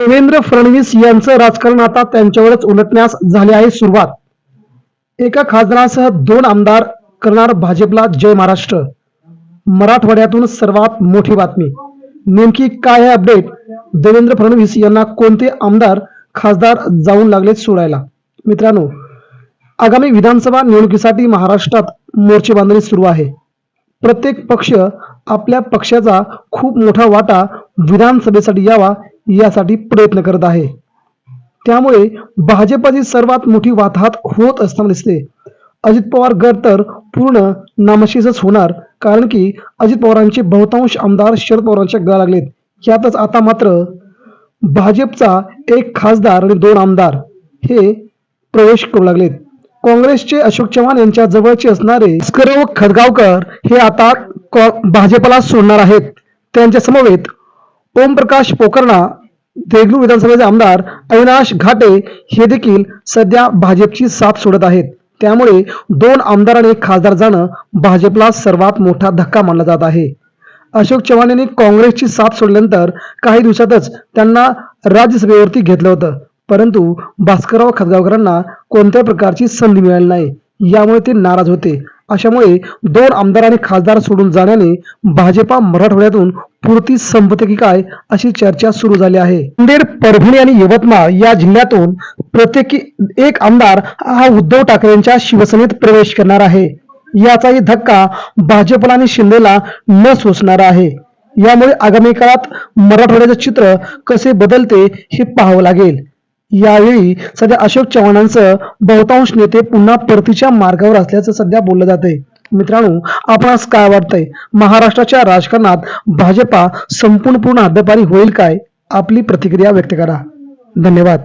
देवेंद्र फडणवीस यांचं राजकारण आता त्यांच्यावरच उलटण्यास झाले आहे सुरुवात. एका खासदारासह दोन आमदार करणार भाजपला जय महाराष्ट्र. मराठवाड्यातून सर्वात मोठी बातमी. नेमकी काय आहे अपडेट? देवेंद्र फडणवीस यांना कोणते आमदार खासदार जाऊन लागलेत सोडायला? मित्रांनो आगामी विधानसभा निवडणुकीसाठी महाराष्ट्रात मोर्चे बांधणी सुरू आहे. प्रत्येक पक्ष आपल्या पक्षाचा खूप मोठा वाटा विधानसभेसाठी यावा यासाठी प्रयत्न करत आहे. त्यामुळे भाजपची सर्वात मोठी वाताहत होत असताना दिसते. अजित पवार गट तर पूर्ण नामशेषच होणार कारण की अजित पवारांचे बहुतांश आमदार शरद पवारांच्या गळा लागलेत. यातच आता मात्र भाजपचा एक खासदार आणि दोन आमदार हे प्रवेश करू लागलेत. काँग्रेसचे अशोक चव्हाण यांच्या जवळचे असणारे व खदगावकर हे आता कॉ- भाजपला सोडणार आहेत. त्यांच्या समवेत ओमप्रकाश पोकरणा देगलूर विधानसभेचे आमदार अविनाश घाटे हे देखील सध्या भाजपची साथ सोडत आहेत. त्यामुळे दोन आमदार आणि एक खासदार जाणं भाजपला सर्वात मोठा धक्का मानला जात आहे. अशोक चव्हाण यांनी काँग्रेसची साथ सोडल्यानंतर काही दिवसातच त्यांना राज्यसभेवरती घेतलं होतं. परंतु भास्करराव खतगावकरांना कोणत्या प्रकारची संधी मिळाली नाही यामुळे ते नाराज होते. अशामुळे दोन आमदार आणि खासदार सोडून जाण्याने भाजपा मराठवाड्यातून पूर्ती संपते की काय अशी चर्चा सुरू झाली आहे. नांदेड परभणी आणि यवतमाळ या जिल्ह्यातून प्रत्येकी एक आमदार हा उद्धव ठाकरेंच्या शिवसेनेत प्रवेश करणार आहे. याचाही धक्का भाजपला आणि शिंदेला न सोसणारा आहे. यामुळे आगामी काळात मराठवाड्याचे चित्र कसे बदलते हे पाहावं लागेल. यावेळी सध्या अशोक चव्हाणांचं बहुतांश नेते पुन्हा परतीच्या मार्गावर असल्याचं सध्या बोललं जाते मित्रांनो आपणास काय वाटतंय? महाराष्ट्राच्या राजकारणात भाजपा संपूर्ण पूर्ण हद्दपारी होईल काय? आपली प्रतिक्रिया व्यक्त करा. धन्यवाद.